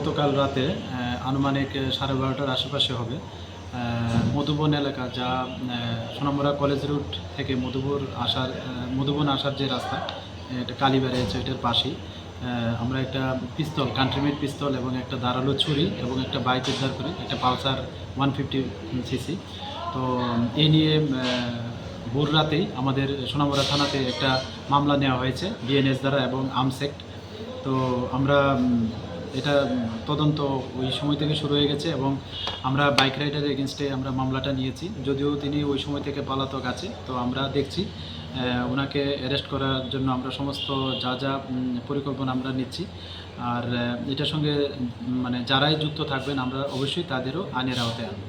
গতকাল রাতে আনুমানিক সাড়ে বারোটার আশেপাশে হবে। মধুবন এলাকা, যা সোনামুড়া কলেজ রুট থেকে মধুপুর আসার মধুবন আসার যে রাস্তা, এটা কালীবাড়ি আছে এটার পাশেই। আমরা একটা পিস্তল কান্ট্রিমেড পিস্তল এবং একটা ধারালো ছুরি এবং একটা বাইক উদ্ধার করি একটা পালসার ওয়ান ফিফটি সিসি। তো এই নিয়ে ভোর রাতেই আমাদের সোনামুড়া থানাতে একটা মামলা নেওয়া হয়েছে বিএনএস দ্বারা এবং আমসেক্ট তো, আমরা এটা তদন্ত ওই সময় থেকে শুরু হয়ে গেছে এবং আমরা বাইক রাইডার এগেনস্টে আমরা মামলাটা নিয়েছি। যদিও তিনি ওই সময় থেকে পালাতক আছে, তো আমরা দেখছি ওনাকে অ্যারেস্ট করার জন্য আমরা সমস্ত যা যা পরিকল্পনা আমরা নিচ্ছি। আর এটার সঙ্গে মানে যারাই যুক্ত থাকবেন, আমরা অবশ্যই তাদেরও আইনের আওতায় আনব।